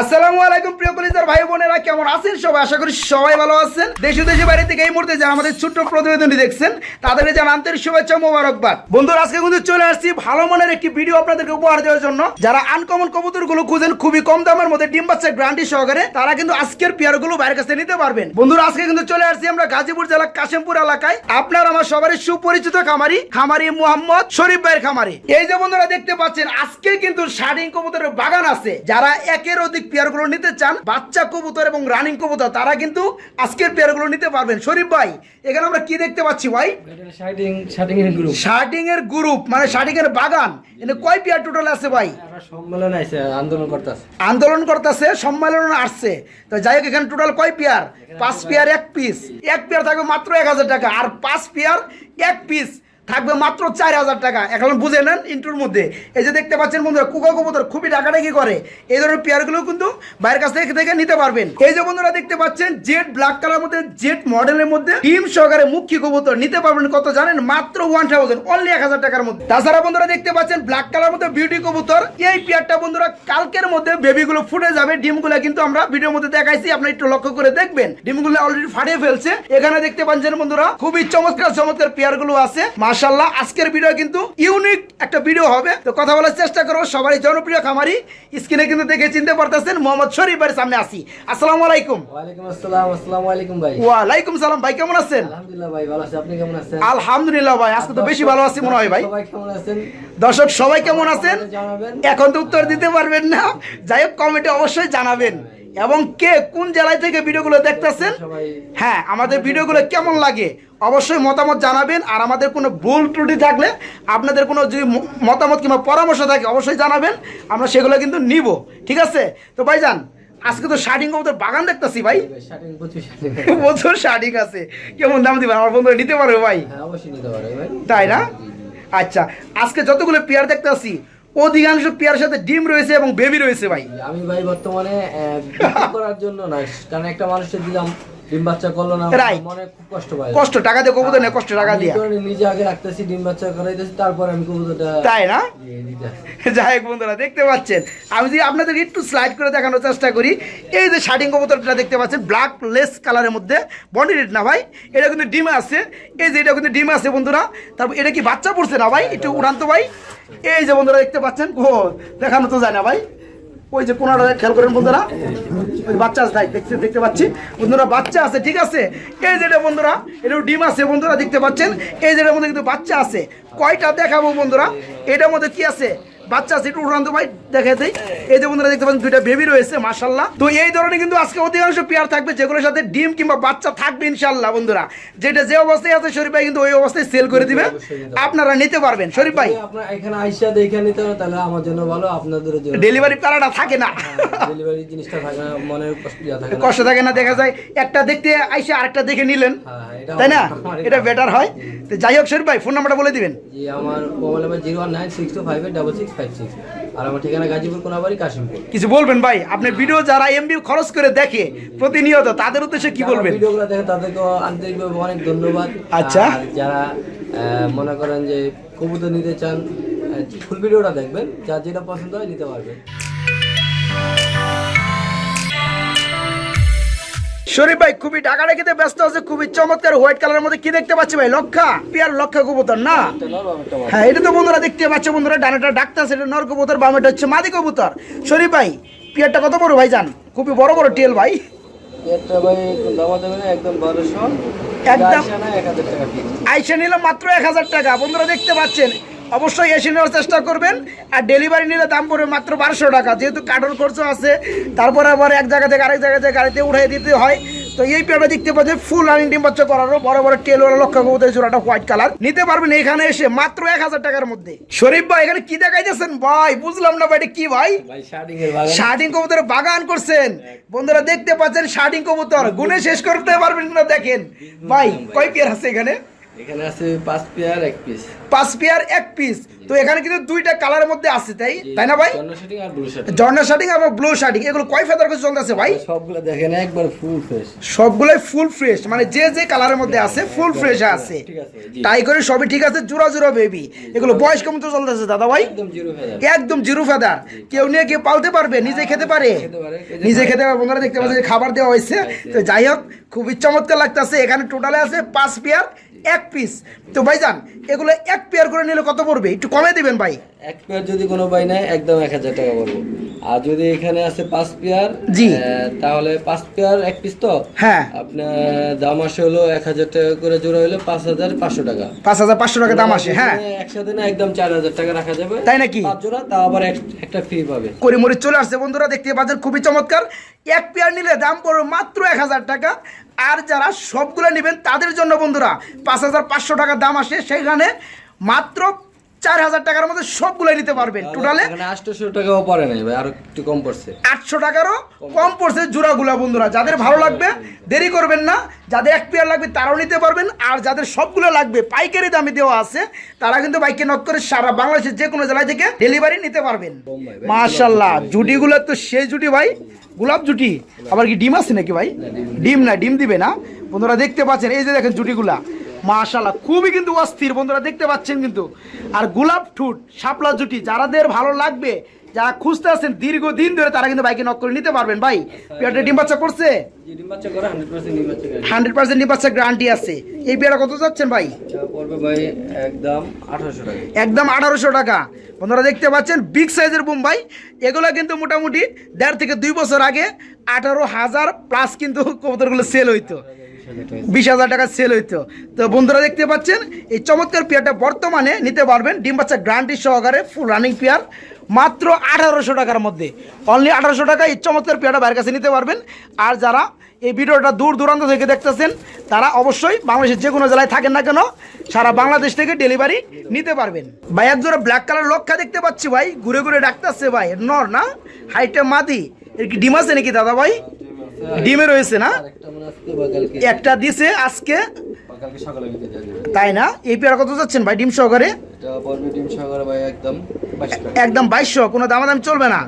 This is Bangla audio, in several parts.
আসসালামু আলাইকুম, প্রিয় কলিজার ভাই বোনেরা, কেমন আছেন সবাই? আশা করি সবাই ভালো আছেন। দেশে দেশে বাইরে থেকে এই মুহূর্তে যারা আমাদের ছোট্ট প্রতিবেদনটি দেখছেন তাদেরকে জানান আন্তরিক শুভেচ্ছা মোবারকবাদ। বন্ধুরা, আজকে কিন্তু চলে আসছি ভালো মানের একটি ভিডিও আপনাদেরকে উপহার দেওয়ার জন্য। যারা আনকমন কবুতরগুলো খুঁজেন, খুবই কম দামের মধ্যে ডিম বাচ্চা গ্রান্টি সহকারে, তারা কিন্তু আজকের পেয়ারগুলো বাইরের কাছে নিতে পারবেন। বন্ধুরা, আজকে কিন্তু চলে আসছি আমরা গাজীপুর জেলা কাশিমপুর এলাকায়। আপনার আমার সবারই সুপরিচিত খামারি খামারি মোহাম্মদ শরীফ ভাইয়ের খামারি। এই যে বন্ধুরা, দেখতে পাচ্ছেন, আজকে কিন্তু শাডিং কবুতরের বাগান আছে। যারা একের অধিক পেয়ারগুলো নিতে চান বাচ্চা কবুতর এবং রানিং কবুতর তারা কিন্তু আজকের পেয়ারগুলো নিতে পারবেন। শরীফ ভাই এখানে আমরা কি দেখতে পাচ্ছি ভাই? শার্টিং এর গ্রুপ শার্টিং এর গ্রুপ মানে শার্টিং এর বাগান। এখানে কয় পেয়ার টোটাল আছে ভাই? সম্মেলন আছে আন্দোলন করতেছে। আন্দোলন করতেছে সম্মেলন আসছে। তো যাই হোক এখানে টোটাল কয় পেয়ার পাঁচ পেয়ার এক পিস এক পেয়ার থাকবে মাত্র এক হাজার টাকা আর পাঁচ পেয়ার এক পিস থাকবে মাত্র চার হাজার টাকা। এখন বুঝে নেন ইন্টুর মধ্যে। এই যে দেখতে পাচ্ছেন বন্ধুরা কুকা কবুতর খুবই ডাকাডাকি করে। এই ধরনের পেয়ারগুলো কিন্তু বাইরের কাছ থেকে থেকে নিতে পারবেন। এই যে বন্ধুরা, দেখতে পাচ্ছেন জেড ব্ল্যাক কালার মধ্যে জেড মডেলের মধ্যে টিম সহকারে মুখ্য কবুতর নিতে পারবেন কত জানেন? মাত্র ওয়ান থাউজেন্ড অনলি এক হাজার টাকার মধ্যে। তাছাড়া বন্ধুরা, দেখতে পাচ্ছেন ব্ল্যাক কালার মধ্যে বিউটি কবুতর। এই পেয়ারটা বন্ধুরা, কালকের মধ্যে বেবিগুলো ফুটে যাবে। ডিমগুলো কিন্তু আমরা ভিডিওর মধ্যে দেখাইছি, আপনি একটু লক্ষ্য করে দেখবেন। ডিমগুলো অলরেডি ফাটিয়ে ফেলছে। এখানে দেখতে পাচ্ছেন বন্ধুরা, খুবই চমৎকার চমৎকার পেয়ারগুলো আছে মার্শাল্লাহ আজকের ভিডিও কিন্তু ইউনিক একটা ভিডিও হবে। তো কথা বলার চেষ্টা করব সবারই জনপ্রিয় খামারি। স্ক্রিনে কিন্তু দেখে চিনতে পারতেছেন মোহাম্মদ শরীফ ভাইয়ের সামনে আসি আসসালামু আলাইকুম। ওয়ালাইকুম আসসালাম আসসালামু আলাইকুম ভাই। ওয়ালাইকুম সালাম ভাই কেমন আছেন? আলহামদুলিল্লাহ ভাই ভালো আছি। আপনি কেমন আছেন? আলহামদুলিল্লাহ ভাই আজকে তো বেশি ভালো আছি মনে হয় ভাই। সবাই কেমন আছেন? দর্শক সবাই কেমন আছেন? এখন তো উত্তর দিতে পারবেন না। যাই হোক কমেন্টে অবশ্যই জানাবেন। এবং কে কোন জেলায় থেকে ভিডিওগুলো দেখতেছেন? হ্যাঁ আমাদের ভিডিওগুলো কেমন লাগে অবশ্যই মতামত জানাবেন। আর আমাদের কোনো ভুল ত্রুটি থাকলে আপনাদের কোনো যদি মতামত কিংবা পরামর্শ থাকে অবশ্যই জানাবেন। আমরা সেগুলো কিন্তু নিব। ঠিক আছে? তো ভাইজান আজকে তো শার্টিং কবুতর বাগান দেখতেছি ভাই। প্রচুর শার্টিং আছে। কেমন দাম দিবেন? আমার বন্ধুরা নিতে পারবে ভাই। হ্যাঁ নিতে পারবে ভাই। তাই না? আচ্ছা আজকে যতগুলো পেয়ার দেখতেছি অধিকাংশ পেয়ার সাথে ডিম রয়েছে এবং বেবি রয়েছে ভাই। আমি ভাই বর্তমানে করার জন্য না, কারণ একটা মানুষের দিলাম ডিম বাচ্চা করল না. মনে খুব কষ্ট পাই কষ্ট টাকা দিয়ে কবুতর নেই কষ্ট টাকা দিয়ে। নিজে আগে রাখতেছি ডিম বাচ্চা করাইতেছি তারপর আমি কবুতরটা তাই না? যাই হোক বন্ধুরা দেখতে পাচ্ছেন। আমি যদি আপনাদের একটু স্লাইড করে দেখানোর চেষ্টা করি এই যে শার্টিং কবুতরটা দেখতে পাচ্ছেন ব্ল্যাক লেস কালারের মধ্যে বডি রেড না ভাই? এটা কিন্তু ডিমে আছে। এই যে এটা কিন্তু ডিম আছে বন্ধুরা। তারপর এটা কি বাচ্চা পড়ছে না ভাই? একটু উড়ান্ত ভাই। এই যে বন্ধুরা দেখতে পাচ্ছেন ও দেখানো তো যায় না ভাই। ওই যে কোনাটা খেয়াল করেন বন্ধুরা। ওই বাচ্চা আছে দেখতে দেখতে পাচ্ছি। বন্ধুরা, বাচ্চা আছে, ঠিক আছে? এই যেটা বন্ধুরা এটা ডিম আছে বন্ধুরা, দেখতে পাচ্ছেন? এই যেটার মধ্যে কিন্তু বাচ্চা আছে। কয়টা দেখাবো বন্ধুরা? এটার মধ্যে কি আছে? বাচ্চা আছে একটু উড়ান্ত ভাই দেখে দেই। এই যে বন্ধুরা দেখতে পাচ্ছেন দুইটা বেবি রয়েছে মাশাল্লাহ তো এই ধরনের কিন্তু আজকে অধিকাংশ পেয়ার থাকবে যেগুলোর সাথে ডিম কিংবা বাচ্চা থাকবে ইনশাল্লাহ বন্ধুরা। যেটা যে অবস্থায় আছে শরীফ ভাই কিন্তু ওই অবস্থায় সেল করে দিবে। আপনারা নিতে পারবেন। শরীফ ভাই? আপনার এখানে আইসা দেখে নিতে হবে তাহলে আমার জন্য ভালো আপনাদের জন্য। ডেলিভারি প্যারাটা থাকে না। ডেলিভারি জিনিসটা থাকে না মনের কষ্ট থাকে না। কষ্ট থাকে না দেখা যায়। একটা দেখতে আইসে আরেকটা দেখে নিলেন। হ্যাঁ, তাই না? এটা বেটার হয়। তো যাই হোক শরীফ ভাই ফোন নাম্বারটা বলে দিবেন। জি আমার mobile number zero one nine six two five eight double six five six আর আমার ঠিকানা গাজীপুর কোনাবাড়ি কাশিমপুর। কিছু বলবেন ভাই? আপনি ভিডিও যারা এমবি খরচ করে দেখে প্রতিনিয়ত তাদের উদ্দেশ্যে কি বলবেন? ভিডিওগুলো দেখে তাদেরকে আন্তরিকভাবে অনেক ধন্যবাদ। আচ্ছা। আর যারা আহ, মনে করেন যে কবুতর নিতে চান ফুল ভিডিওটা দেখবেন। যার যেটা পছন্দ হয় নিতে পারবেন। শরীফ ভাই খুবই টাকা রেখেতে ব্যস্ত আছে খুবই চমৎকার হোয়াইট কালারের মধ্যে কি দেখতে পাচ্ছি ভাই? লক্ষা পিয়ার লক্ষা কবুতর না। হ্যাঁ এটা তো বন্ধুরা দেখতে পাচ্ছে বন্ধুরা ডানাটা ডাক্তার সেটা নর কবুতর বামেটা হচ্ছে মাদি কবুতর। শরীফ ভাই পিয়ারটা কত বড় ভাই জান খুবই বড় বড় টেল ভাই। একদম আইসে নিলে মাত্র এক হাজার টাকা। বন্ধুরা দেখতে পাচ্ছেন অবশ্যই এসে নেওয়ার চেষ্টা করবেন। আর ডেলিভারি নিলে দাম পড়বে মাত্র বারোশো টাকা। যেহেতু কার্টন খরচ আছে তারপরে আবার এক জায়গা থেকে আরেক জায়গা থেকে গাড়িতে উঠাই দিতে হয়। তো এই পেয়ারটা দেখতে পাচ্ছেন ফুল রানিং ডিম বাচ্চা করারও বড় বড় টেল ওরা লক্ষ্য কবুতর জোড়াটা হোয়াইট কালার নিতে পারবেন এখানে এসে মাত্র এক হাজার টাকার মধ্যে। শরীফ ভাই এখানে কি দেখাইতেছেন? ভাই বুঝলাম না ভাই এটা কি ভাই? শার্টিং কবুতরের বাগান করছেন। বন্ধুরা দেখতে পাচ্ছেন শার্টিং কবুতর। গুনে শেষ করতে পারবেন না দেখেন। ভাই। কয় পেয়ার আছে এখানে? এখানে আছে পাঁচ পেয়ার এক পিস পাঁচ পেয়ার এক পিস তো এখানে কিন্তু দুইটা কালারের মধ্যে আছে তাই? তাই না ভাই? জর্না শার্টিং ব্লু শার্টিং এগুলো কয় ফেদার করে চলতেছে ভাই? সবগুলো দেখেন একবার ফুল ফ্রেশ সবগুলোই ফুল ফ্রেশ মানে যে যে কালারের মধ্যে আছে ফুল ফ্রেশ আছে টাই করে সবই ঠিক আছে জোড়া জোড়া বেবি এগুলো বয়স কেমন তো চলতেছে দাদা ভাই। একদম জিরো ফেদার কেউ নিয়ে কেউ পালতে পারবে নিজে খেতে পারে। খেতে পারে। নিজে খেতে পারে বন্ধুরা দেখতে পাচ্ছে খাবার দেওয়া হয়েছে। তো যাই হোক খুবই চমৎকার লাগতেছে। এখানে টোটালে আছে পাঁচ পেয়ার এক পিস তো ভাইজান, এগুলো এক পেয়ার করে নিলে কত পড়বে? একটু কমে দেবেন ভাই। এক পেয়ার যদি কোনো বাই নেয় একদম এক হাজার টাকা পড়ব। আর যদি এখানে আছে পাঁচ পেয়ার জি। তাহলে পাঁচ পেয়ার এক পিস তো? হ্যাঁ। আপনার দাম আসে হলো এক হাজার টাকা করে জোড়া হলো পাঁচ হাজার পাঁচশো টাকা। পাঁচ হাজার পাঁচশো টাকা দাম আসে হ্যাঁ। একসাথে না একদম চার হাজার টাকা রাখা যাবে। তাই নাকি? পাঁচ জোড়া তাও আবার এক- একটা ফ্রি পাবে। করিমরি চলে আসছে বন্ধুরা দেখতে পাচ্ছেন খুবই চমৎকার। এক পেয়ার নিলে দাম পড়বে মাত্র এক হাজার টাকা। আর যারা সবগুলো নেবেন তাদের জন্য বন্ধুরা পাঁচ হাজার পাঁচশো টাকা দাম আসে সেখানে মাত্র চার হাজার টাকার মধ্যে সবগুলো নিতে পারবেন টোটালে। আটশোশো টাকাও পড়ে নাই ভাই আরও একটু কম পড়ছে। আটশো টাকারও কম পড়ছে জোড়াগুলা বন্ধুরা। যাদের ভালো লাগবে দেরি করবেন না। যাদের এক পেয়ার লাগবে তারাও নিতে পারবেন। আর যাদের সবগুলো লাগবে পাইকারি দামে দেওয়া আছে তারা কিন্তু বাইকে নক করে সারা বাংলাদেশের যে কোনো জেলা থেকে ডেলিভারি নিতে পারবেন। মাশাল্লাহ জুটিগুলো তো সেই জুটি ভাই। গোলাপ জুটি? আবার কি ডিম আছে নাকি ভাই? ডিম না ডিম দিবে না? বন্ধুরা দেখতে পাচ্ছেন এই যে দেখেন জুটিগুলা। মাশাল্লাহ খুবই কিন্তু অস্থির বন্ধুরা দেখতে পাচ্ছেন কিন্তু। আর গোলাপ ঠুট শাপলা জুটি যারাদের ভালো লাগবে যারা খুঁজতে আছেন দীর্ঘদিন ধরে তারা কিন্তু বাইকে নক করে নিতে পারবেন। ভাই পেয়ারটা ডিম বাচ্চা করছে? যে ডিম বাচ্চা করে হান্ড্রেড পার্সেন্ট ডিম বাচ্চা গ্যারান্টি আছে। এই পেয়ারা কত যাচ্ছেন ভাই? পড়বে ভাই একদম আঠারোশো টাকা। একদম আঠারোশো টাকা। বন্ধুরা দেখতে পাচ্ছেন বিগ সাইজের বোম্বাই এগুলো কিন্তু মোটামুটি দেড় থেকে দুই বছর আগে আঠারো হাজার প্লাস কিন্তু কবুতরগুলো সেল হইতো। বিশ হাজার টাকা সেল হইতো। তো বন্ধুরা দেখতে পাচ্ছেন, এই চমৎকার পেয়ারটা বর্তমানে নিতে পারবেন ডিম বাচ্চা গ্রান্টি সহকারে ফুল রানিং পেয়ার, মাত্র আঠারোশো টাকার মধ্যে। অনলি আঠারোশো টাকা এই চমৎকার পেয়ারটা বাইরের কাছে নিতে পারবেন। আর যারা এই ভিডিওটা দূর দূরান্ত থেকে দেখতেছেন, তারা অবশ্যই বাংলাদেশের যে কোনো জেলায় থাকেন না কেন, সারা বাংলাদেশ থেকে ডেলিভারি নিতে পারবেন। ভাই, এক জোড়া ব্ল্যাক কালার লক্ষা দেখতে পাচ্ছি ভাই, ঘুরে ঘুরে ডাকতেছে ভাই। নর না? হাইটে মাদি। এর কি ডিম আছে নাকি দাদা ভাই? ডিমে রয়েছে না? একটা দিছে আজকে। তাই না? এই পেয়ারা কত যাচ্ছেন ভাই ডিম সহকারে? একদম বাইশশো কোনো দামাদাম চলবে না।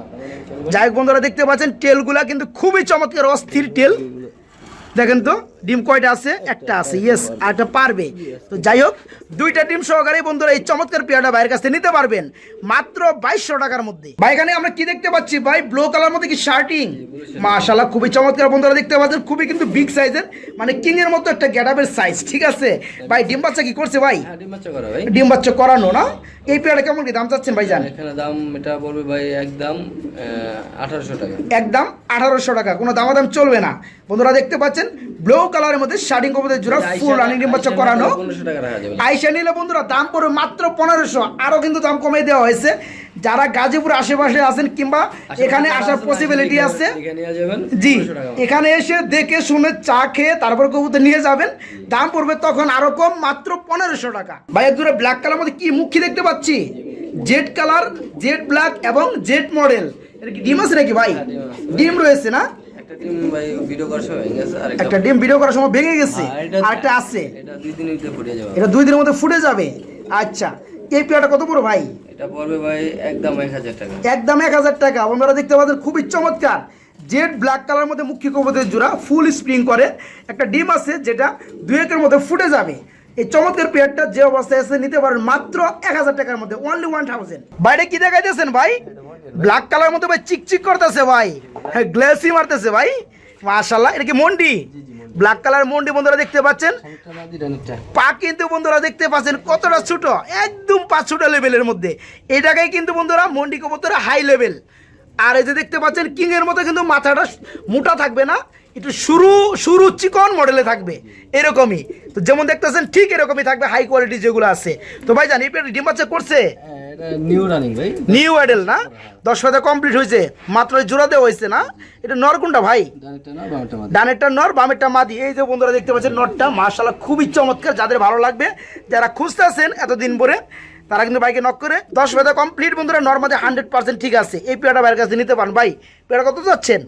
যাই বন্ধুরা দেখতে পাচ্ছেন টেলগুলা কিন্তু খুবই চমৎকার অস্থির টেল দেখেন তো। ডিম কয়টা আছে? একটা আছে ইয়েস আর একটা পারবে। তো যাই হোক দুইটা ডিম সহকারে বন্ধুরা এই চমৎকার পেয়ারটা ভাইয়ের কাছে নিতে পারবেন। মাত্র বাইশশো টাকার মধ্যে। ভাই এখানে আমরা কি দেখতে পাচ্ছি? ভাই ব্লু কালার মধ্যে কি শার্টিং? মাশাল্লাহ খুবই চমৎকার বন্ধুরা দেখতে পাচ্ছেন। খুবই কিন্তু বিগ সাইজের মানে কিং এর মতো একটা গ্যাডাবের সাইজ ঠিক আছে? ভাই ডিম বাচ্চা কি করছে ভাই? হ্যাঁ ডিম বাচ্চা করা ভাই। ডিম বাচ্চা করানো না? এই পেয়ারটা কেমন কি দাম চাচ্ছেন ভাই জান এখানে দাম এটা পড়বে ভাই একদম আঠারোশো টাকা। একদম আঠারোশো টাকা কোনো দামাদাম চলবে না। বন্ধুরা দেখতে পাচ্ছেন ব্লু কালারের মধ্যে শার্টিং কবুতরের জোড়া ফুল রানিং বাচ্চা করানো। আইসা নিলে বন্ধুরা দাম পড়বে মাত্র পনেরোশো। আরও কিন্তু দাম কমিয়ে দেওয়া হয়েছে। যারা গাজীপুর আশেপাশে আছেন কিংবা এখানে আসার পসিবিলিটি আছে জি এখানে এসে দেখে শুনে চা খেয়ে তারপর কবুতর নিয়ে যাবেন। দাম পড়বে তখন আরও কম মাত্র পনেরোশো টাকা। ভাই দূরে ব্ল্যাক কালার মধ্যে কি মুখী দেখতে পাচ্ছি? জেড কালার জেড ব্ল্যাক এবং জেড মডেল ডিম আছে নাকি ভাই? হ্যাঁ। ডিম রয়েছে না? একটা টিম ভাই ভিডিও করার সময় হয়ে গেছে আর একটা ডিম ভিডিও করার সময় ভেঙে গেছে আর একটা আছে। এটা দুই দিনের ভিতরে ফুটে যাবে। এটা দুই দিনের মধ্যে ফুটে যাবে। আচ্ছা এই পেয়ারটা কত বড় ভাই? এটা পড়বে ভাই একদম এক হাজার টাকা। একদম এক হাজার টাকা। বন্ধুরা দেখতে পাচ্ছেন খুবই চমৎকার। জেড ব্ল্যাক কালার মধ্যে মুখ্য কবুতরের জোড়া ফুল স্প্রিং করে। একটা ডিম আছে যেটা দুই একের মধ্যে ফুটে যাবে। এই চমৎকার পেয়ারটা যে অবস্থায় আছে নিতে পারেন মাত্র এক হাজার টাকার মধ্যে অনলি ওয়ান থাউজেন্ড বাইরে কি দেখাইতেছেন ভাই? ব্ল্যাক কালার মতো ভাই চিকচিক করতেছে ভাই। হ্যাঁ গ্লেসি মারতেছে ভাই। মাশাল্লাহ এটা কি মন্ডি? Black colour Mondi. বন্ধুরা দেখতে পাচ্ছেন? পা কিন্তু বন্ধুরা দেখতে পাচ্ছেন কতটা ছোট একদম পা ছোট লেভেলের মধ্যে। এটাকে কিন্তু বন্ধুরা মন্ডি কবুতরা হাই লেভেল আর এই যে দেখতে পাচ্ছেন কিং এর মতো কিন্তু মাথাটা মোটা থাকবে না। একটু শুরু শুরু চিকন মডেলে থাকবে এরকমই। তো যেমন দেখতেছেন ঠিক এরকমই থাকবে হাই কোয়ালিটি যেগুলো আছে। তো ভাই জানি ডিম বাচ্চা করছে? হ্যাঁ, নিউ রানিং ভাই। নিউ অ্যাডেল না? দশ পাতা কমপ্লিট হয়েছে। মাত্র জোড়া দেওয়া হয়েছে না? এটা নর কোনটা ভাই? ডানেরটা নর বামেরটা মাদি। এই যে বন্ধুরা দেখতে পাচ্ছেন নরটা মার্শাল্লাহ খুবই চমৎকার যাদের ভালো লাগবে যারা খুঁজতে আছেন এতদিন পরে তারা কিন্তু বাইকে নক করে দশ বেদা কমপ্লিট বন্ধুরা নর মাঝে হান্ড্রেড পার্সেন্ট ঠিক আছে। এই পেয়ারটা বাইরের কাছে নিতে পারেন। ভাই পেয়ারটা কত যাচ্ছেন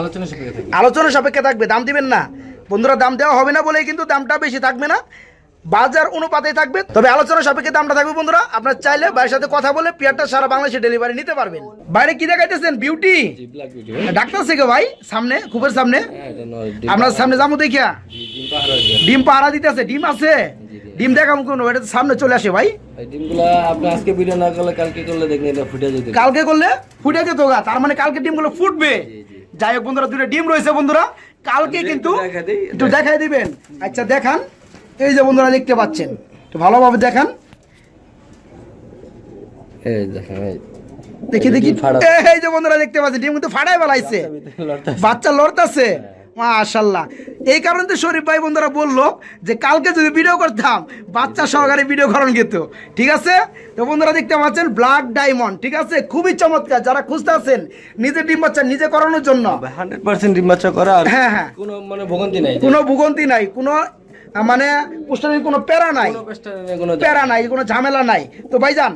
আলোচনা সাপেক্ষে থাকে আলোচনা সাপেক্ষে থাকবে দাম দিবেন না। বন্ধুরা দাম দেওয়া হবে না বলেই কিন্তু দামটা বেশি থাকবে না। বাজার অনুপাতে থাকবে। তবে আলোচনা সাপেক্ষে দামটা থাকবে বন্ধুরা আপনার চাইলে ভাইয়ের সাথে কথা বলে পেয়ারটা সারা বাংলাদেশে ডেলিভারি নিতে পারবেন। বাইরে কি দেখাইতেছেন? বিউটি ডাক্তার থেকে ভাই সামনে খুবের সামনে। হ্যাঁ আপনার সামনে যাব দেখিয়া। ডিম পাহারা পাহারা দিতেছে ডিম আছে। ডিম দেখাম কোনো এটা সামনে চলে আসে ভাই। ডিমগুলা আপনি আজকে ভিডিও না করলে কালকে করলে দেখবেন এটা ফুটে যেতে। কালকে করলে ফুটে যেত গা তার মানে কালকে ডিমগুলো ফুটবে। যাই হোক বন্ধুরা দুটো ডিম রয়েছে বন্ধুরা। কালকে একটু কিন্তু একটু দেখাই দিবেন। আচ্ছা দেখান। এই যে বন্ধুরা দেখতে পাচ্ছেন। একটু ভালোভাবে দেখান। দেখি দেখি। এই যে বন্ধুরা দেখতে পাচ্ছেন ডিম কিন্তু ফাটাই বেলাইছে বাচ্চা লড়তেছে। বাচ্চা লড়তাছে। মাশাল্লাহ এই কারণে তো শরীফ ভাই বন্ধুরা বলল যে কালকে যদি ভিডিও করতাম বাচ্চা সহকারে ভিডিও করান যেত। ঠিক আছে? তো বন্ধুরা দেখতে পাচ্ছেন ব্ল্যাক ডায়মন্ড ঠিক আছে? খুবই চমৎকার। যারা খুঁজতে আছেন নিজে ডিম বাচ্চা নিজে করানোর জন্য। হান্ড্রেড পার্সেন্ট ডিম বাচ্চা করা হ্যাঁ, হ্যাঁ। কোনো মানে ভোগান্তি নাই। কোনো ভূগন্তি নাই কোনো মানে পুষ্টানির কোনো প্যারা নাই। প্যারা নাই কোনো ঝামেলা নাই। তো ভাইজান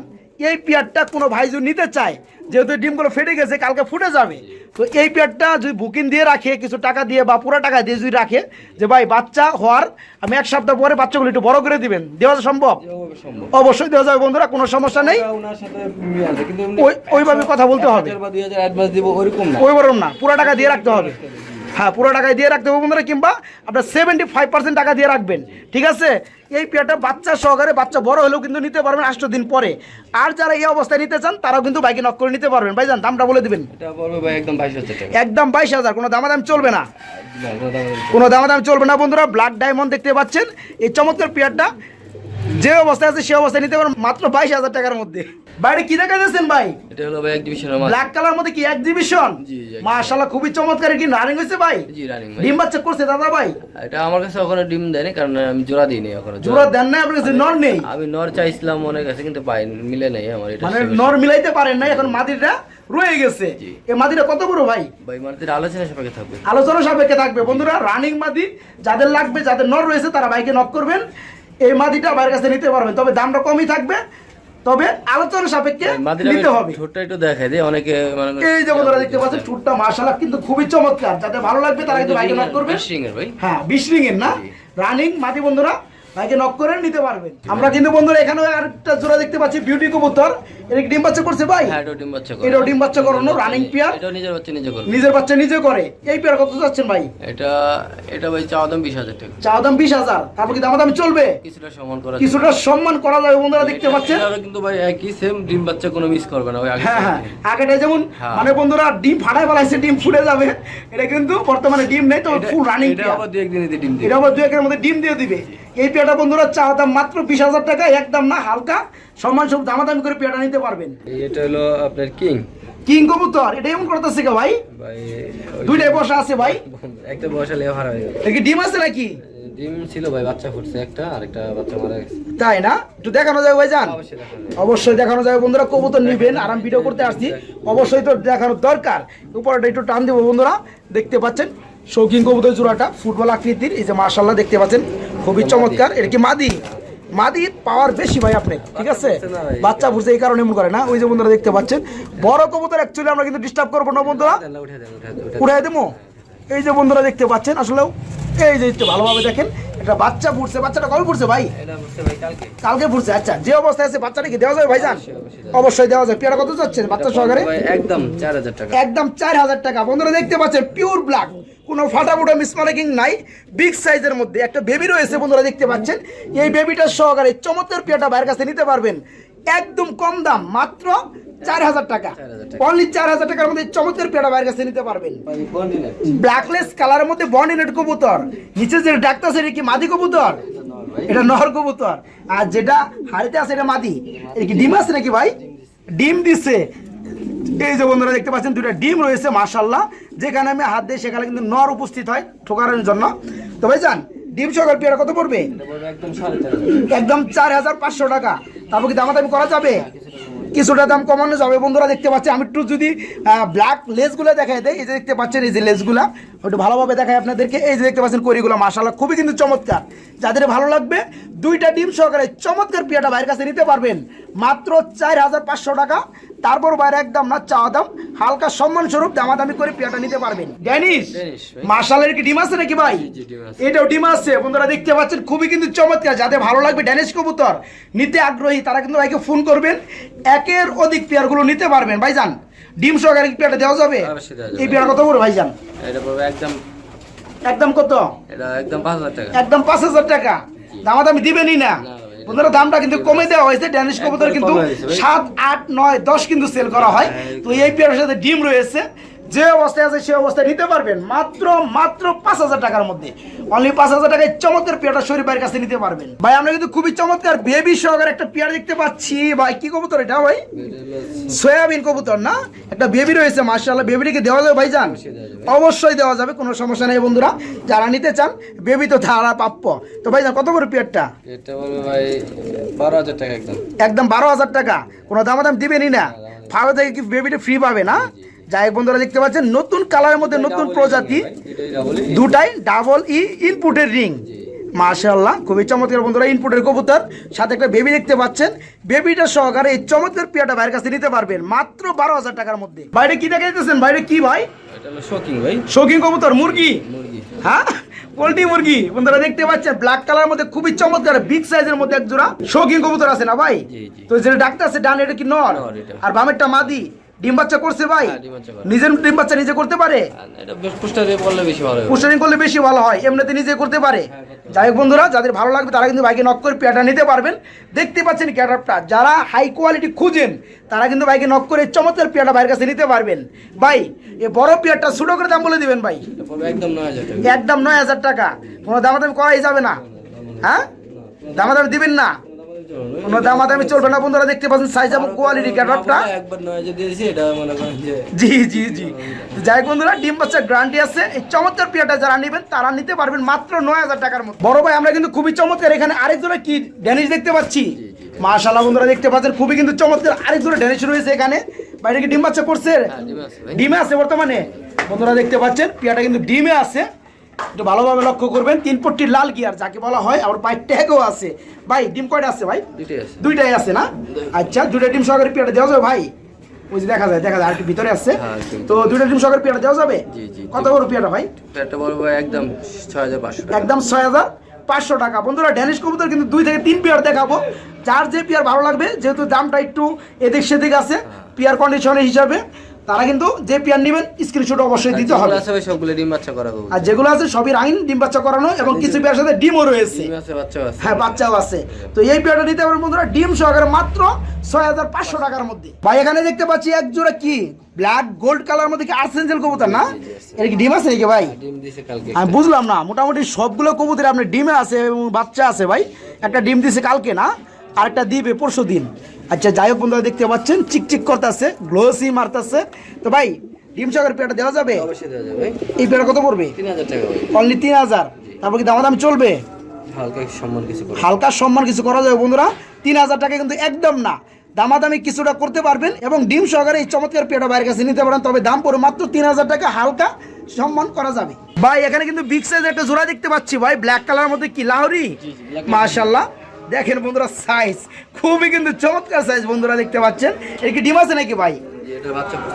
এই পেয়ারটা কোনো ভাই যদি নিতে চায় যেহেতু ডিমগুলো ফেটে গেছে কালকে ফুটে যাবে। তো এই পেয়ারটা যদি বুকিং দিয়ে রাখে কিছু টাকা দিয়ে বা পুরো টাকা দিয়ে যদি রাখে যে ভাই বাচ্চা হওয়ার আমি এক সপ্তাহ পরে বাচ্চাগুলো একটু বড় করে দিবেন। দেওয়া সম্ভব? সম্ভব। অবশ্যই দেওয়া যাবে বন্ধুরা কোনো সমস্যা নেই। ওইভাবে কথা বলতে হবে। 1000 বা 2000 অ্যাডভান্স দিব ওরকম না। ওই বরং না পুরো টাকা দিয়ে রাখতে হবে। হ্যাঁ। পুরো টাকায় দিয়ে রাখতে হবে বন্ধুরা কিংবা আপনার সেভেন্টি ফাইভ পার্সেন্ট টাকা দিয়ে রাখবেন। ঠিক আছে? এই পেয়ারটা বাচ্চা সহকারে বাচ্চা বড় হলেও কিন্তু নিতে পারবেন আষ্ট দিন পরে। আর যারা এই অবস্থায় নিতে চান তারাও কিন্তু বাইকে নক করে নিতে পারবেন। ভাই যান দামটা বলে দিবেন। একদম একদম বাইশ হাজার কোনো দামাদাম চলবে না। কোনো দামাদাম চলবে না। বন্ধুরা। ব্ল্যাক ডায়মন্ড দেখতে পাচ্ছেন। এই চমৎকার পেয়ারটা যে অবস্থায় আছে সে অবস্থায় নিতে পারবেন মাত্র বাইশ হাজার টাকার মধ্যে। বাইরে কি দেখা যাচ্ছেন ভাই? এটা হলো ভাই এক্সিবিশনের মাল। ব্ল্যাক কালার মধ্যে কি এক্সিবিশন মাশাআল্লাহ খুবই চমৎকার। কি রানিং হয়েছে ভাই? জি রানিং ভাই। ডিম বাচ্চা করছে দাদা ভাই? এটা আমার কাছে ওখানে ডিম দেয়নি কারণ আমি জোড়া দিইনি ওখানে জোড়া দেন না আপনার কাছে নর নেই? আমি নর চাইছিলাম অনেক কাছে কিন্তু পাই মিলে নাই আমার এটা মানে নর মিলাইতে পারেন না এখন মাটিটা রয়ে গেছে। এই মাটিটা কত বড় ভাই? ভাই মাটির আলোচনা সাপেক্ষে থাকবে। আলোচনা সাপেক্ষে থাকবে। বন্ধুরা রানিং মাদি যাদের লাগবে যাদের নর রয়েছে তারা বাইকে নক করবেন। এই মাদিটা বাইরের কাছে নিতে পারবেন। তবে দামটা কমই থাকবে। তবে আলোচনা সাপেক্ষে নিতে হবে। ছোটটা একটু দেখাই দিই অনেকে মানে এই যে বন্ধুরা দেখতে পাচ্ছেন টুরটা মাশাআল্লাহ কিন্তু খুবই চমৎকার। যাদের ভালো লাগবে তারা কিন্তু বাইকে নক করবে হ্যাঁ বিশ রিং এর না? রানিং মাটি বন্ধুরা ভাইকে নক করে নিতে পারবেন। আমরা কিন্তু বন্ধুরা এখানে আরেকটা জোড়া দেখতে পাচ্ছি বিউটি কবুতর। এটা ডিম বাচ্চা করছে ভাই? হ্যাঁ ডিম বাচ্চা করে। এটাও ডিম বাচ্চা করানো, running পেয়ার। এটাও নিজের বাচ্চা নিজে করবে নিজের বাচ্চা নিজে করে। এই পেয়ার কত ভাই? এটা এটা ভাই চাওয়া দাম বিশ হাজার টাকা। চা দাম বিশ হাজার। তারপর কি দাম দাম চলবে? কিছুটা সমান করা কিছুটা সম্মান করা যাবে বন্ধুরা দেখতে পাচ্ছেন? কিন্তু ভাই একই সেম ডিম বাচ্চা কোনো মিস করবে না ওই আগে হ্যাঁ হ্যাঁ। আগেটা যেমন হ্যাঁ। মানে বন্ধুরা ডিম ফাটাই বেলাইছে ডিম ফুটে যাবে। এটা কিন্তু বর্তমানে ডিম নেই তো ফুল রানিং এটা আবার একদিনে ডিম দিবে। এটা আবার দু একের মধ্যে ডিম দিয়ে দিবে। এই পেয়ারটা বন্ধুরা চা দাম মাত্র বিশ হাজার টাকা একদম না হালকা। সম্মান সব দামাদামি করে পেয়ারটা নিতে পারবেন। এটা হলো আপনার কিং। কিং কবুতর এটা এমন করতেছে কে ভাই? দুইটাই বসা আছে ভাই। একটা বসালে হারা হয়ে গেল ডিম আছে নাকি? ডিম ছিল ভাই বাচ্চা ফুটছে একটা আর একটা বাচ্চা মারা গেছে। তাই না? একটু দেখানো যাবে ভাই জান? অবশ্যই অবশ্যই দেখানো যাবে বন্ধুরা কবুতর নিবেন আর আমি ভিডিও করতে আসছি। অবশ্যই তো দেখানোর দরকার। উপরটা একটু টান দেবো বন্ধুরা দেখতে পাচ্ছেন। শৌখিন কবুতর জোড়াটা ফুটবল আকৃতির এই যে মার্শাল্লাহ দেখতে পাচ্ছেন খুবই চমৎকার। এটা কি মাদি? মাদি পাওয়ার বেশি ভাই আপনি ঠিক আছে। বাচ্চা বুঝছে এই কারণে এমন করে না ওই যে বন্ধুরা দেখতে পাচ্ছেন। বড় কবুতর অ্যাকচুয়ালি আমরা কিন্তু ডিস্টার্ব করব না বন্ধুরা। দেন না, উঠে দেন উঠে দেন, উঠে দেন। উড়াই দেবো? এই যে বন্ধুরা দেখতে পাচ্ছেন আসলেও এই যে একটু ভালোভাবে দেখেন একটা বাচ্চা ফুটছে বাচ্চাটা কবে ফুটছে ভাই? এটা কালকে। ফুটছে আচ্ছা যে অবস্থায় আছে বাচ্চাটা কি দেওয়া যাবে ভাইজান? অবশ্যই, দেওয়া যায়। পেয়ারা কত যাচ্ছে বাচ্চা সহকারে? একদম চার হাজার টাকা। একদম চার হাজার টাকা। বন্ধুরা দেখতে পাচ্ছেন পিওর ব্ল্যাক কোনো ফাটাফুটা মিসমার্কিং নাই বিগ সাইজের মধ্যে। একটা বেবি রয়েছে বন্ধুরা দেখতে পাচ্ছেন? এই বেবিটার সহকারে চমৎকার পেয়ারটা বাইরের কাছে নিতে পারবেন। একদম কম দাম মাত্র চার হাজার টাকা। অনলি চার হাজার টাকার মধ্যে চমৎকার বাইরের কাছে নিতে পারবেন। ব্ল্যাকলেস কালারের মধ্যে বন্ডিনেট কবুতর। নিচে সেটা কি মাদি কবুতর? এটা নহর কবুতর। আর যেটা হাড়িতে আছে এটা মাদি। এটা কি ডিম আছে নাকি ভাই? ডিম দিছে। এই যে বন্ধুরা দেখতে পাচ্ছেন, দুইটা ডিম রয়েছে মাশাল্লাহ যেখানে আমি হাত দিই সেখানে কিন্তু নর উপস্থিত হয় ঠোকানোর জন্য। তো ভাই যান ডিম সকাল পেয়ারা কত পড়বে? একদম চার হাজার পাঁচশো টাকা। তারপর কি দামাদামি করা যাবে? কিছুটা দাম কমানো যাবে। বন্ধুরা দেখতে পাচ্ছি আমি একটু যদি ব্ল্যাক লেসগুলো দেখাই দেয় এই যে দেখতে পাচ্ছেন, এই যে লেসগুলা, একটু ভালোভাবে দেখায় আপনাদেরকে। এই যে দেখতে পাচ্ছেন করিগুলো মাশাল্লাহ খুবই কিন্তু চমৎকার। যাদের ভালো লাগবে, দুইটা ডিম সহকারে চমৎকার পিয়াটা বাইরের কাছে নিতে পারবেন। মাত্র চার হাজার পাঁচশো টাকা। তারপর বাইরে একদম না চাওয়া দাম। হালকা সম্মান স্বরূপ দামাদামি করে পেয়ারটা নিতে পারবেন। ড্যানিশ মার্শালের কি ডিম আছে নাকি ভাই। এটাও ডিম আছে। বন্ধুরা দেখতে পাচ্ছেন খুবই কিন্তু চমৎকার। যাদের ভালো লাগবে ড্যানিশ কবুতর নিতে আগ্রহী তারা কিন্তু ভাইকে ফোন করবেন। একের অধিক পেয়ারগুলো নিতে পারবেন। ভাইজান ডিম সহকারে কি পেয়ারটা দেওয়া যাবে। এই পেয়ার কত করে ভাইজান? এটা পড়বে একদম একদম কত? এটা একদম পাঁচ হাজার টাকা। একদম পাঁচ হাজার টাকা। দামাদামি দিবেনই না। ভাই, বন্ধুরা দামটা কিন্তু কমে দেওয়া হয়েছে ড্যানিশ কবুতর কিন্তু। সাত আট নয় দশ কিন্তু সেল করা হয়। হ্যাঁ, তো এই পেয়ারের সাথে ডিম রয়েছে। যে অবস্থায় আছে সে অবস্থায় নিতে পারবেন। মাত্র মাত্র পাঁচ হাজার টাকার মধ্যে। অনলি পাঁচ হাজার টাকায় চমৎকার পেয়ারটা শরীর ভাইয়ের কাছে নিতে পারবেন। ভাই আমরা কিন্তু খুবই চমৎকার বেবি সহকারে একটা পেয়ার দেখতে পাচ্ছি। ভাই কি কবুতর এটা ভাই? সয়াবিন কবুতর না? একটা বেবি রয়েছে মার্শাল্লাহ বেবিটিকে দেওয়া যাবে ভাইজান? অবশ্যই দেওয়া যাবে কোনো সমস্যা নেই বন্ধুরা। যারা নিতে চান বেবি তো তারা প্রাপ্য। তো ভাইজান কত করে পেয়ারটা? ভাই একদম। বারো হাজার টাকা। কোনো দামাদাম দিবেনই না। ফার্মে থেকে কি বেবিটা ফ্রি পাবে না? যাই বন্ধুরা দেখতে পাচ্ছেন নতুন কালারের মধ্যে নতুন প্রজাতি। দুটাই ডাবল ই ইনপুটের রিং মাশাআল্লাহ খুবই চমৎকার বন্ধুরা ইনপুটের কবুতর। সাথে একটা বেবি দেখতে পাচ্ছেন। বেবিটা সহকারে এই চমৎকার পেয়ারটা বাইরের কাছে নিতে পারবেন মাত্র বারো হাজার টাকার মধ্যে। বাইরে কি দেখা যাইতেছেন বাইরে কি ভাই? শৌখিন কবুতর মুরগি? হ্যাঁ? পোল্ট্রি মুরগি। বন্ধুরা দেখতে পাচ্ছেন ব্ল্যাক কালার মধ্যে খুবই চমৎকার বিগ সাইজের মধ্যে এক জোড়া। শৌখিন কবুতর আছে না ভাই। তো যেটা ডাক্তার আছে ডান এটা কি নর? আর বামেরটা মাদি। ডিম বাচ্চা করছে ভাই? হ্যাঁ। নিজের ডিম বাচ্চা নিজে করতে পারে? বেশ পুষ্টারে করলে বেশি ভালো হয় এমনিতে নিজে করতে পারে। হ্যাঁ, যাই হোক বন্ধুরা যাদের ভালো লাগবে তারা কিন্তু বাইকে নক করে পেয়ারটা নিতে পারবেন। দেখতে পাচ্ছেন ক্যাটারটা যারা হাই কোয়ালিটি খুঁজেন তারা কিন্তু বাইকে নক করে চমৎকার পেয়ারটা বাইরের কাছে নিতে পারবেন। ভাই এ বড় পেয়ারটা ছোটো করে দাম বলে দিবেন ভাই। একদম নয় হাজার টাকা। একদম নয় হাজার টাকা। কোনো দামাদামি করাই যাবে না। হ্যাঁ? দামাদামি দিবেন না। কোনো দামাদামি চলবে না বন্ধুরা দেখতে পাচ্ছেন সাইজ এবং কোয়ালিটি ক্যাটারটা একবার নয় হাজার দিয়েছি এটা মনে করেন যে জি জি জি। যাই বন্ধুরা ডিম বাচ্চা গ্যারান্টি আছে। এই চমৎকার যারা নেবেন তারা নিতে পারবেন মাত্র নয় হাজার টাকার বড় ভাই আমরা কিন্তু খুবই চমৎকার। এখানে আরেক জোড়া কি ড্যানিশ দেখতে পাচ্ছি? মাশাআল্লাহ বন্ধুরা দেখতে পাচ্ছেন খুবই কিন্তু চমৎকার। আরেক জোড়া ড্যানিশ রয়েছে এখানে। বাইরে কি ডিম বাচ্চা করছে হ্যাঁ, ডিম আছে ডিমে আছে বর্তমানে। বন্ধুরা দেখতে পাচ্ছেন পেয়ারটা কিন্তু ডিমে আছে। একটু ভালোভাবে লক্ষ্য করবেন তিন পট্টি লাল গিয়ার যাকে বলা হয় আবার পায়ের ট্যাগও আছে। ভাই ডিম কয়টা আছে ভাই? দুইটাই আছে। না? আচ্ছা দুইটা ডিম সহকারে পেয়ারটা দেওয়া যাবে ভাই? ওই যে দেখা যায় দেখা যায় আর ভিতরে আছে। হ্যাঁ, তো দুইটা ডিম সহকারে পেয়ারটা দেওয়া যাবে? জি, জি, কত বড় পেয়ারটা ভাই? এটা বলব একদম ছয় হাজার পাঁচশো টাকা। একদম ছয় হাজার পাঁচশো টাকা। বন্ধুরা ড্যানিশ কবুতর কিন্তু দুই থেকে তিন পেয়ার দেখাবো। যার যে পেয়ার ভালো লাগবে যেহেতু দামটা একটু এদিক সেদিক আছে পেয়ার কন্ডিশনের হিসাবে। তারা কিন্তু যে পেয়ার নেবেন স্ক্রিনশট অবশ্যই দিতে হবে। আছে ভাই সবগুলো ডিম বাচ্চা করাবো আর যেগুলো আছে সবই রাইন ডিম বাচ্চা করানো এবং কিছু পেয়ার সাথে ডিমও রয়েছে। ডিম আছে বাচ্চাও আছে। হ্যাঁ বাচ্চাও আছে। তো এই পেয়ারটা নিতে পারবেন বন্ধুরা ডিম সহকারে মাত্র ছয় হাজার পাঁচশো টাকার মধ্যে। ভাই এখানে দেখতে পাচ্ছি এক জোড়া কি? ব্ল্যাক গোল্ড কালার মধ্যে কি আর্সেঞ্জেল কবুতর না? এর কি ডিম আছে নাকি ভাই? ডিম দিছে কালকে আমি বুঝলাম না মোটামুটি সবগুলো কবুতরে আপনার ডিমে আছে এবং বাচ্চা আছে ভাই। একটা ডিম দিছে কালকে না? আরেকটা দিবে পরশু দিন। আচ্ছা যাই হোক বন্ধুরা দেখতে পাচ্ছেন চিকচিক করতেছে গ্লোসি মারতেছে। তো ভাই ডিম সহকারে পেয়ারটা দেওয়া যাবে? অবশ্যই দেওয়া যাবে এই পেয়ারটা কত পড়বে? অনলি তিন হাজার। তারপর কি দামাদামি চলবে? হালকা সম্মান কিছু করে। হালকা সম্মান কিছু করা যাবে বন্ধুরা। তিন হাজার টাকা কিন্তু একদম না। দামাদামি কিছুটা করতে পারবেন এবং ডিম সহকারে এই চমৎকার পেটা বাইরের কাছে নিতে পারেন। তবে দাম পড়ে মাত্র তিন হাজার টাকা। হালকা সম্মান করা যাবে। ভাই এখানে কিন্তু বিগ সাইজ একটা জোড়া দেখতে পাচ্ছি। ভাই ব্ল্যাক কালার মধ্যে কি? লাহরি? মাশাল্লাহ দেখেন বন্ধুরা সাইজ খুবই কিন্তু চমৎকার সাইজ বন্ধুরা দেখতে পাচ্ছেন। এর কি ডিম আছে নাকি ভাই?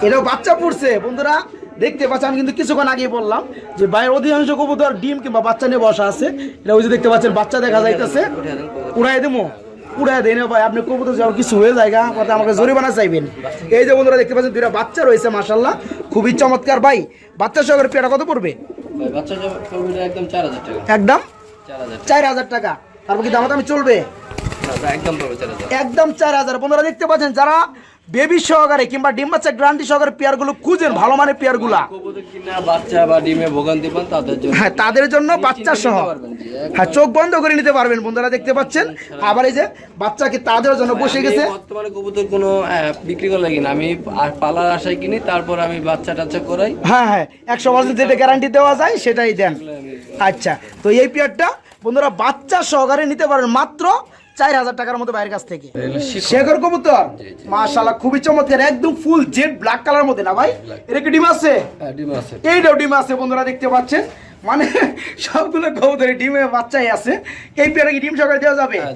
এটাও বাচ্চা পড়ছে। বন্ধুরা দেখতে পাচ্ছেন আমি কিন্তু কিছুক্ষণ আগে বললাম যে বাইরের অধিকাংশ কবুতর ডিম কিংবা বাচ্চা নিয়ে বসা আছে। এটা ওই যে দেখতে পাচ্ছেন বাচ্চা দেখা যাইতেছে। উড়াই দেবো। উড়াই দেয় না ভাই আপনি কবুতর যখন কিছু হয়ে যায় গা, কথা আমাকে জরিমানা চাইবেন। এই যে বন্ধুরা দেখতে পাচ্ছেন দুইটা বাচ্চা রয়েছে মাসাল্লাহ খুবই চমৎকার ভাই। বাচ্চা সহকারে পেটা কত পড়বে? একদম চার হাজার টাকা। একদম? চার হাজার টাকা। তারপর কি দামাদামি চলবে? একদম চার হাজার। বন্ধুরা দেখতে পাচ্ছেন যারা বেবি সহকারে কিংবা ডিম বাচ্চা গ্রান্টি সহকারে পেয়ারগুলো খুঁজেন ভালো পেয়ারগুলা। বাচ্চা বা ডিমে ভোগান্তি পান তাদের জন্য হ্যাঁ তাদের জন্য বাচ্চা সহ। হ্যাঁ চোখ বন্ধ করে নিতে পারবেন বন্ধুরা দেখতে পাচ্ছেন। আবার এই যে বাচ্চা কি তাদের জন্য বসে গেছে? বর্তমানে কবুতর কোনো বিক্রি করে লাগি না আমি আর পালার আশায় কিনি তারপর আমি বাচ্চা টাচ্চা করাই। হ্যাঁ হ্যাঁ একশো পার্সেন্ট যেটা গ্যারান্টি দেওয়া যায় সেটাই দেন। আচ্ছা তো এই পেয়ারটা বন্ধুরা বাচ্চা সহকারে নিতে পারেন মাত্র চার হাজার টাকার মতো বাইরের কাছ থেকে। শেখর কবুতর? মাশাল্লাহ খুবই চমৎকার। একদম ফুল জেড ব্ল্যাক কালার মধ্যে না ভাই? এটা কি ডিম আছে? হ্যাঁ, ডিম আছে। এইটাও ডিম আছে বন্ধুরা দেখতে পাচ্ছেন। মানে সবগুলো কবুতরের ডিমে বাচ্চাই আছে। এই পেয়ারা কি ডিম সকালে দেওয়া যাবে? হ্যাঁ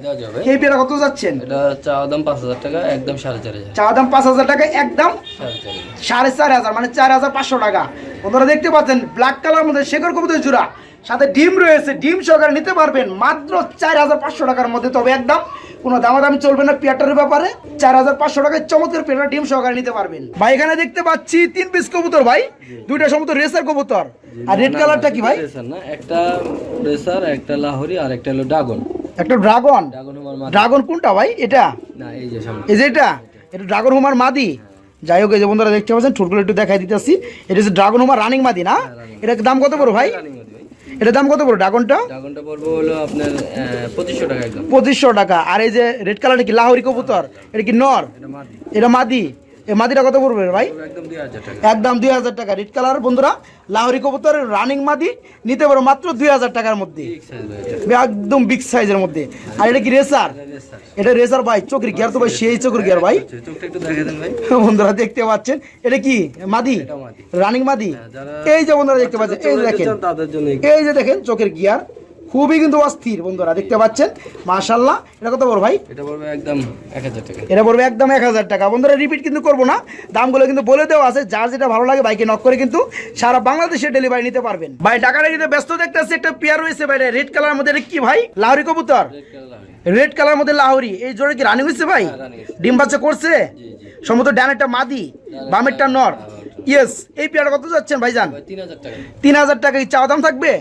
এই পেয়ারা কত যাচ্ছেন? এটা চাওয়া দাম পাঁচ হাজার টাকা একদম সাড়ে চার হাজার। চা দাম পাঁচ হাজার টাকা একদম সাড়ে চার হাজার। সাড়ে চার হাজার মানে চার হাজার পাঁচশো টাকা। বন্ধুরা দেখতে পাচ্ছেন ব্ল্যাক কালার মধ্যে শেখর কবুতর জোড়া। সাথে ডিম রয়েছে ডিম সহকারে নিতে পারবেন মাত্র চার হাজার পাঁচশো টাকার মধ্যে। তবে একদম কোনো দামাদামি চলবে না পিয়াটারের ব্যাপারে। চার হাজার পাঁচশো টাকায় চমৎকার পেয়ারা ডিম সহকারে নিতে পারবেন। ভাই এখানে দেখতে পাচ্ছি তিন পিস কবুতর ভাই দুইটা সমস্ত রেসার কবুতর। আর রেড কালারটা কি ভাই? না একটা রেসার একটা লাহোরি আর একটা হলো ড্রাগন একটা ড্রাগন ড্রাগন কোনটা ভাই এটা? না এই যে এই যে এটা? এটা ড্রাগন হুমার মাদি যাই হোক এই যে বন্ধুরা দেখতে পাচ্ছেন ঠোঁটগুলো একটু দেখাই দিতেছি। এটা হচ্ছে ড্রাগন হুমার রানিং মাদি না? এটার দাম কত পড়ো ভাই? এটার দাম কত পড়বে ড্রাগনটা ড্রাগনটা পড়বে হলো আপনার 2500 টাকা একদম। 2500 টাকা। আর এই যে রেড কালারটা কি লাহোরি কবুতর? এটা কি নর? এটা মাদি। এটা মাদি। এই মাদিটা কত পড়বে ভাই? একদম দুই হাজার টাকা। রেড কালার বন্ধুরা লাহোরি কবুতর রানিং মাদি নিতে পারো মাত্র দুই হাজার টাকার মধ্যে। একদম বিগ সাইজের মধ্যে। আর এটা কি রেসার এটা রেসার ভাই চোখের গিয়ার তো ভাই সেই চোখের গিয়ার ভাই। বন্ধুরা দেখতে পাচ্ছেন। এটা কি মাদি? রানিং মাদি। এই যে বন্ধুরা দেখতে পাচ্ছেন এই যে দেখেন। এই যে দেখেন চোখের গিয়ার খুবই কিন্তু অস্থির বন্ধুরা দেখতে পাচ্ছেন? মাশাল্লাহ এটা কত বড় ভাই? এটা পড়বে একদম এক হাজার টাকা। এটা পড়বে একদম এক হাজার টাকা। বন্ধুরা রিপিট কিন্তু করব না। দামগুলো কিন্তু বলে দেওয়া আছে। যার যেটা ভালো লাগে বাইকে নক করে কিন্তু সারা বাংলাদেশে ডেলিভারি নিতে পারবেন। ভাই টাকাটা কিন্তু ব্যস্ত দেখতেছি একটা পেয়ার রয়েছে ভাই রেড কালার মধ্যে। কি ভাই? লাহরি কবুতর। রেড কালার মধ্যে লাহরি। এই জোরে কি রানি হয়েছে ভাই? হ্যাঁ। ডিম বাচ্চা করছে? সম্ভবত ডানেরটা মাদি বামেরটা নর ইয়েস এই পেয়ারটা কত যাচ্ছেন ভাইজান? ভাই তিন হাজার টাকা। তিন হাজার টাকা কি চাওয়া দাম থাকবে?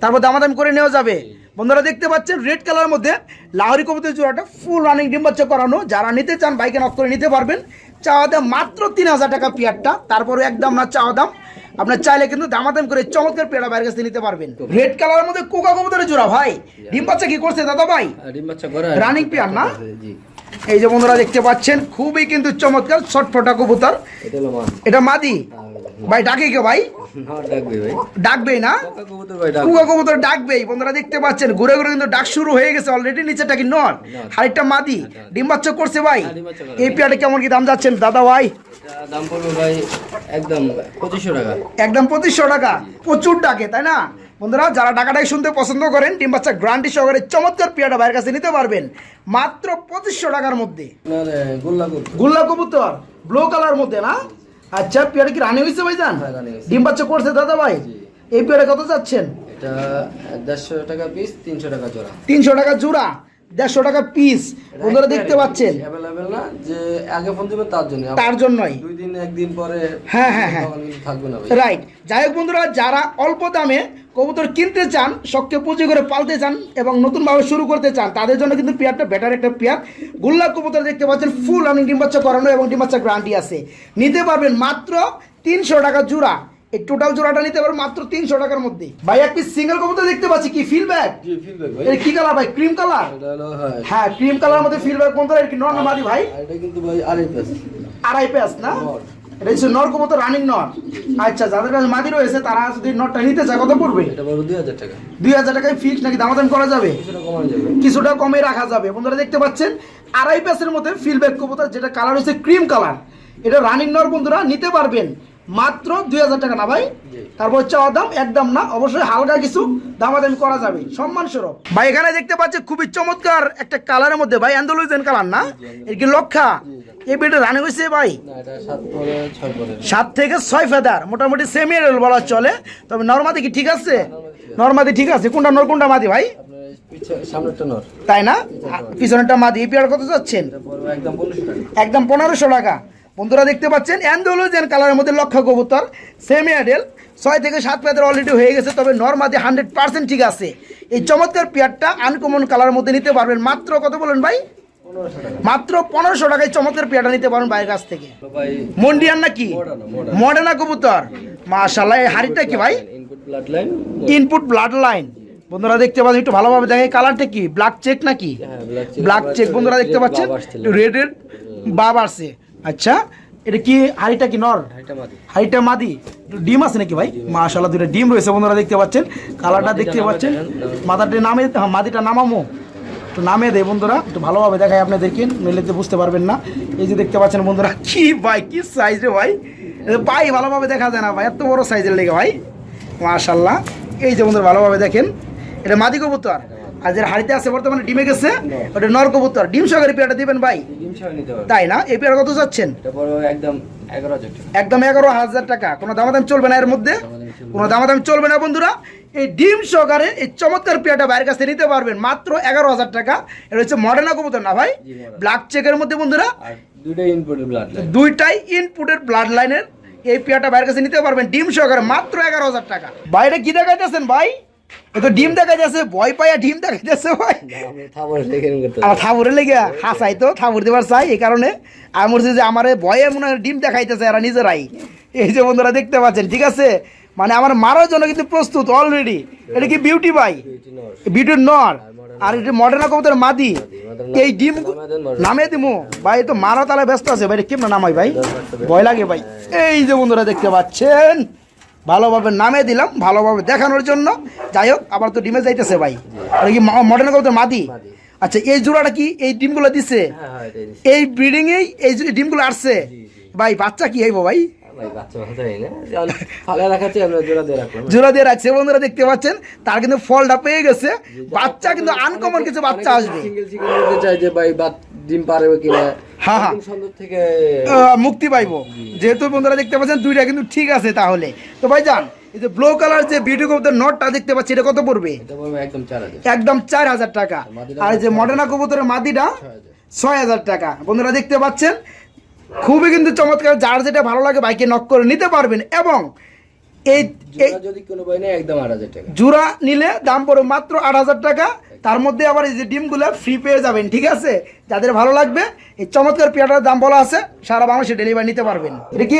তারপর দামাদামি করে নেওয়া যাবে। বন্ধুরা দেখতে পাচ্ছেন রেড কালার মধ্যে লাহরি কবুতর জোড়াটা ফুল রানিং ডিম বাচ্চা করানো। যারা নিতে চান বাইকে নক করে নিতে পারবেন। চাওয়া দাম মাত্র তিন হাজার টাকা পেয়ারটা। তারপরে একদম না চাওয়া দাম। আপনার চাইলে কিন্তু দামাদাম করে চমৎকার পেয়ারা বাইরের কাছে নিতে পারবেন। রেড কালারের মধ্যে কোকা কবুতরের জোড়া ভাই। ডিম বাচ্চা কি করছে দাদা ভাই? ডিম বাচ্চা Running pair না? এই যে বন্ধুরা দেখতে পাচ্ছেন খুবই কিন্তু চমৎকার ছটফটা কবুতর। এটা মাদি। ভাই ডাকে কে ভাই? হ্যাঁ ডাকবে ডাকবেই না? কুকা কবুতর ডাকবেই। বন্ধুরা দেখতে পাচ্ছেন ঘুরে ঘুরে কিন্তু ডাক শুরু হয়ে গেছে অলরেডি নিচেটা কি নন হাড়িটা মাদি। ডিম বাচ্চা করছে ভাই। হ্যাঁ। এই পেয়ারটা কেমন কি দাম যাচ্ছেন? দাদা ভাই? দাম পড়বে ভাই একদম পঁচিশশো টাকা। একদম পঁচিশশো টাকা। প্রচুর ডাকে তাই না? বন্ধুরা যারা টাকাটাই শুনতে পছন্দ করেন ডিম বাচ্চা গ্রান্টি সহকারে চমৎকার পেয়ারটা ভাইয়ের কাছে নিতে পারবেন। মাত্র পঁচিশশো টাকার মধ্যে। গোল্লা কবুতর। ব্লু কালার মধ্যে না? আচ্ছা পেয়ারটা কি রানি হয়েছে ভাই জান হ্যাঁ। ডিম বাচ্চা করছে দাদা ভাই? এই পেয়ারে কত যাচ্ছেন এটা দেড়শো টাকা পিস তিনশো টাকা জোড়া। তিনশো টাকা জোড়া। দেড়শো টাকা পিস বন্ধুরা দেখতে পাচ্ছেন। অ্যাভেলেবেল না যে আগে ফোন দিবেন তার জন্য তার জন্যই। দুই দিন একদিন পরে হ্যাঁ, হ্যাঁ, হ্যাঁ। থাকবে না রাইট যাই হোক বন্ধুরা যারা অল্প দামে কবুতর কিনতে চান শখকে পুঁজি করে পালতে চান এবং নতুনভাবে শুরু করতে চান তাদের জন্য কিন্তু পেয়ারটা বেটার একটা পেয়ার। গুল্লা কবুতর দেখতে পাচ্ছেন ফুল রানিং ডিম বাচ্চা করানো এবং ডিম বাচ্চা গ্যারান্টি আছে। নিতে পারবেন মাত্র তিনশো টাকা জোড়া। এই টোটাল জোড়াটা নিতে পারবেন মাত্র তিনশো টাকার মধ্যে ভাই এক পিস সিঙ্গেল কবুতর দেখতে পাচ্ছি কি ফিল ব্যাগ জি ফিডব্যাক ভাই। এটা কি কালার ভাই? ক্রিম কালার হ্যাঁ। হ্যাঁ ক্রিম কালার মধ্যে ফিল ব্যাগ কোন কালার কি নর মাদি ভাই? আর এটা কিন্তু ভাই আড়াই পিস আড়াই না? এটা হচ্ছে নর কবুতর রানিং নর। আচ্ছা যাদের কাছে মাদি রয়েছে তারা যদি নটটা নিতে চায় কত পড়বে? এটা পড়বে দুই হাজার টাকা। দুই হাজার টাকায় ফিক্স নাকি দামাদাম করা যাবে? কিছুটা কমানো যাবে। কিছুটা কমে রাখা যাবে। বন্ধুরা দেখতে পাচ্ছেন আড়াই পেসের মধ্যে ফিলব্যাক কবুতর যেটা কালার হচ্ছে ক্রিম কালার এটা রানিং নর বন্ধুরা নিতে পারবেন। মাত্র দুই হাজার টাকা না ভাই? তারপর চাওয়া দাম একদম না অবশ্যই হালকা কিছু দামাদামি করা যাবে সম্মান স্বরূপ ভাই এখানে দেখতে পাচ্ছি খুবই চমৎকার একটা কালারের মধ্যে ভাই অ্যান্ডোলুজেন কালার না? এর কি লক্ষা? এই বেটা রানি হয়েছে ভাই? সাত থেকে ছয় ফেদার মোটামুটি সেমি রেল বলা চলে। তবে নর্মাদি কি ঠিক আছে? নর্মাদি ঠিক আছে। কোনটা নর কোনটা মাদি ভাই? তাই না? পিছনেরটা মাদি এই পেয়ার কত যাচ্ছেন? একদম একদম পনেরোশো টাকা। বন্ধুরা দেখতে পাচ্ছেন অ্যান্ডোলোজেন কালারের মধ্যে লক্ষ্য কবুতর সেমি অ্যাডেল ছয় থেকে সাত পেয়াদের অলরেডি হয়ে গেছে তবে নর্মাদি হান্ড্রেড পার্সেন্ট ঠিক আছে। এই চমৎকার পেয়ারটা আনকমন কালারের মধ্যে নিতে পারবেন। মাত্র কত বলেন ভাই? মাত্র পনেরোশো টাকায় চমৎকার পেয়ারটা নিতে পারবেন বাইরের কাছ থেকে। মন্ডিয়ান নাকি? মডেনা কবুতর। মাশাল্লাহ এই হাড়িটা কি ভাই? ইনপুট ব্লাড লাইন বন্ধুরা দেখতে পাচ্ছেন একটু ভালোভাবে দেখে কালারটা কি? ব্ল্যাক চেক নাকি? ব্ল্যাক চেক বন্ধুরা দেখতে পাচ্ছেন? রেড রেডের বাব আসছে। আচ্ছা এটা কি হাড়িটা কি নর? হাইটা মাদি। হাড়িটা মাদি? ডিম আছে নাকি ভাই? মাশাল্লাহ দুটো ডিম রয়েছে বন্ধুরা দেখতে পাচ্ছেন। কালারটা দেখতে পাচ্ছেন। মাথাটা নামে হ্যাঁ মাদিটা নামামো। একটু নামে দেয় বন্ধুরা একটু ভালোভাবে দেখায় আপনাদেরকে মেলেতে বুঝতে পারবেন না। এই যে দেখতে পাচ্ছেন বন্ধুরা কি ভাই কি সাইজ রে ভাই? পাই ভালোভাবে দেখা যায় না ভাই এত বড় সাইজের লেগে ভাই। মাশাল্লাহ এই যে বন্ধুরা ভালোভাবে দেখেন। এটা মাদি কবুতর? আর যে হাড়িতে আছে বর্তমানে ডিমে গেছে ওটা নর কবুতর। ডিম সহকারে পেয়ারটা দিবেন ভাই? তাই না? এই পেয়ার কত যাচ্ছেন? একদম এগারো হাজার টাকা। একদম এগারো হাজার টাকা। কোনো দামাদাম চলবে না এর মধ্যে? কোনো দামাদাম চলবে না বন্ধুরা। এই ডিম সহকারে এই চমৎকার পেয়ারটা বাইরের কাছে নিতে পারবেন। মাত্র এগারো হাজার টাকা। এটা হচ্ছে মডার্না কবুতর না ভাই। ব্ল্যাক চেকের মধ্যে বন্ধুরা। দুইটাই ইনপুটের ব্লাড ব্লাড লাইনের এই পেয়ারটা বাইরের কাছে নিতে পারবেন। ডিম সহকারে মাত্র এগারো হাজার টাকা। বাইরে কি দেখাইতেছেন ভাই? তো ডিম দেখা যাচ্ছে ভয় পাইয়া ডিম ভাই। দেখে থাবুরে লেগে হাসাই তো থাবুর দেবার চাই এই কারণে আমি যে আমার ভয়ে মনে হয় ডিম দেখাইতেছে এরা নিজেরাই। এই যে বন্ধুরা দেখতে পাচ্ছেন ঠিক আছে? মানে আমার মারার জন্য কিন্তু প্রস্তুত অলরেডি এটা কি বিউটি নর। বিউটির নর। আর এটা মডার্না কবুতর মাদি। এই ডিম নামে দিমু। ভাই তো মারা তালে ব্যস্ত আছে। ভাই কেমন নামাই ভাই? ভয় লাগে ভাই। এই যে বন্ধুরা দেখতে পাচ্ছেন ভালোভাবে নামে দিলাম ভালোভাবে দেখানোর জন্য যাই হোক আবার তো ডিমে যাইতেছে ভাই আর কি মডেল কবুতর মাদি। আচ্ছা এই জোড়াটা কি এই ডিমগুলো দিছে হ্যাঁ হ্যাঁ। এই ব্রিডিংয়েই এই ডিমগুলো আসছে। ভাই বাচ্চা কি হইব ভাই হয় না যেমন ফালে রাখাচ্ছি আমরা জোড়া দিয়ে রাখলাম। জোড়া দিয়ে রাখছে বন্ধুরা দেখতে পাচ্ছেন তার কিন্তু ফলটা পেয়ে গেছে। বাচ্চা কিন্তু আনকমন কিছু বাচ্চা আসবে। সিঙ্গেল সিঙ্গেল নিতে চাই যে ভাই ডিম পারবে কিনা? হ্যাঁ, হ্যাঁ। থেকে মুক্তি পাইবো। যেহেতু বন্ধুরা দেখতে পাচ্ছেন দুইটা কিন্তু ঠিক আছে তাহলে। তো ভাই যান এই যে ব্লু কালার যে বিউটি কবুতর নটটা দেখতে পাচ্ছি এটা কত পড়বে? একদম চার হাজার। একদম চার হাজার টাকা। আর যে মডার্না কবুতরের মাদিটা ছয় হাজার টাকা। বন্ধুরা দেখতে পাচ্ছেন খুবই কিন্তু চমৎকার যার যেটা ভালো লাগে বাইকে নক করে নিতে পারবেন এবং এই যদি কোনো বই নেই একদম আট হাজার টাকা। জোড়া নিলে দাম পড়বে মাত্র আট হাজার টাকা। তার মধ্যে আবার এই যে ডিমগুলো ফ্রি পেয়ে যাবেন ঠিক আছে? যাদের ভালো লাগবে এই চমৎকার পেয়ারটার দাম বলা আছে সারা বাংলাদেশে ডেলিভারি নিতে পারবেন। এটা কি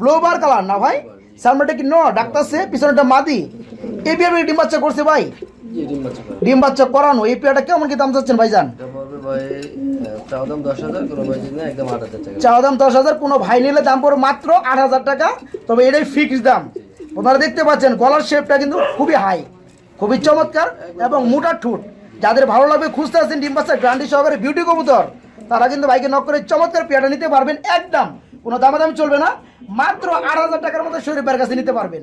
ব্লোবার কালার না ভাই? সামনেটা কি ন ডাক্তারছে পিছনেটা মাদি। এই পেয়ার ডিম বাচ্চা করছে ভাই। ডিম বাচ্চা করানো এই পেয়ারটা কেমন কি দাম চাচ্ছেন ভাইজান? চাওয়া দাম দশ হাজার কোনো ভাই নিলে দাম পড়বে মাত্র আট হাজার টাকা তবে এটাই ফিক্সড দাম। আপনারা দেখতে পাচ্ছেন গলার শেপটা কিন্তু খুবই হাই খুবই চমৎকার এবং মোটা ঠুট। যাদের ভালো লাগবে খুঁজতে আছেন ডিম বাচ্চা গ্রান্ডি সহকারে বিউটি কবুতর। তারা কিন্তু বাইকে নক করে চমৎকার পেয়াটা নিতে পারবেন একদম। কোনো দামাদামি চলবে না মাত্র আট হাজার টাকার মতো শরীফের কাছে নিতে পারবেন।